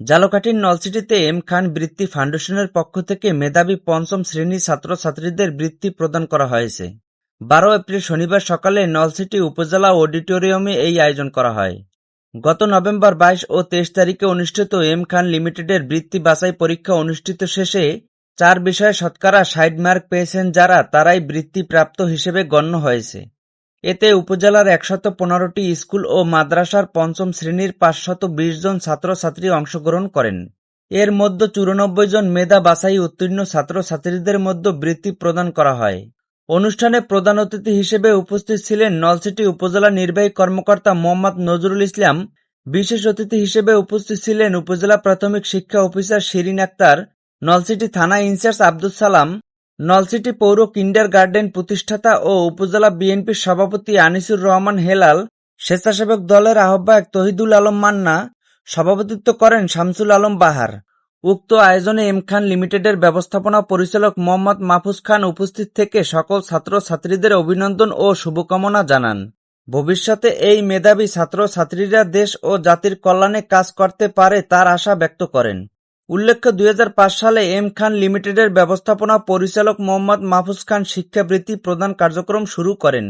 ঝালকাঠির নলছিটিতে এম খান বৃত্তি ফাউন্ডেশনের পক্ষ থেকে মেধাবী পঞ্চম শ্রেণির ছাত্রছাত্রীদের বৃত্তি প্রদান করা হয়েছে। বারো এপ্রিল শনিবার সকালে নলছিটি উপজেলা অডিটোরিয়ামে এই আয়োজন করা হয়। গত নভেম্বর বাইশ ও তেইশ তারিখে অনুষ্ঠিত এম খান লিমিটেডের বৃত্তি বাছাই পরীক্ষা অনুষ্ঠিত শেষে চার বিষয়ে শতকরা ষাট মার্ক পেয়েছেন যারা, তারাই বৃত্তিপ্রাপ্ত হিসেবে গণ্য হয়েছে। এতে উপজেলার একশত পনেরোটি স্কুল ও মাদ্রাসার পঞ্চম শ্রেণির পাঁচশত বিশ জন ছাত্রছাত্রী অংশগ্রহণ করেন। এর মধ্যে চুরানব্বই জন মেধা বাছাই উত্তীর্ণ ছাত্রছাত্রীদের মধ্যে বৃত্তি প্রদান করা হয়। অনুষ্ঠানে প্রধান অতিথি হিসেবে উপস্থিত ছিলেন নলসিটি উপজেলা নির্বাহী কর্মকর্তা মোহাম্মদ নজরুল ইসলাম। বিশেষ অতিথি হিসেবে উপস্থিত ছিলেন উপজেলা প্রাথমিক শিক্ষা অফিসার শিরিন আক্তার, নলসিটি থানা ইনচার্জ আব্দুল সালাম নলছিটি পৌর কিন্ডার গার্ডেন প্রতিষ্ঠাতা ও উপজেলা বিএনপির সভাপতি আনিসুর রহমান হেলাল, স্বেচ্ছাসেবক দলের আহ্বায়ক তহিদুল আলম মান্না, সভাপতিত্ব করেন শামসুল আলম বাহার। উক্ত আয়োজনে এম খান লিমিটেডের ব্যবস্থাপনা পরিচালক মোহাম্মদ মাহফুজ খান উপস্থিত থেকে সকল ছাত্রছাত্রীদের অভিনন্দন ও শুভকামনা জানান। ভবিষ্যতে এই মেধাবী ছাত্রছাত্রীরা দেশ ও জাতির কল্যাণে কাজ করতে পারে তার আশা ব্যক্ত করেন। উল্লেখ্য, দুই হাজার পাঁচ সালে এম খান লিমিটেডের ব্যবস্থাপনা পরিচালক মোহাম্মদ মাহফুজ খান শিক্ষাবৃত্তি প্রদান কার্যক্রম শুরু করেন।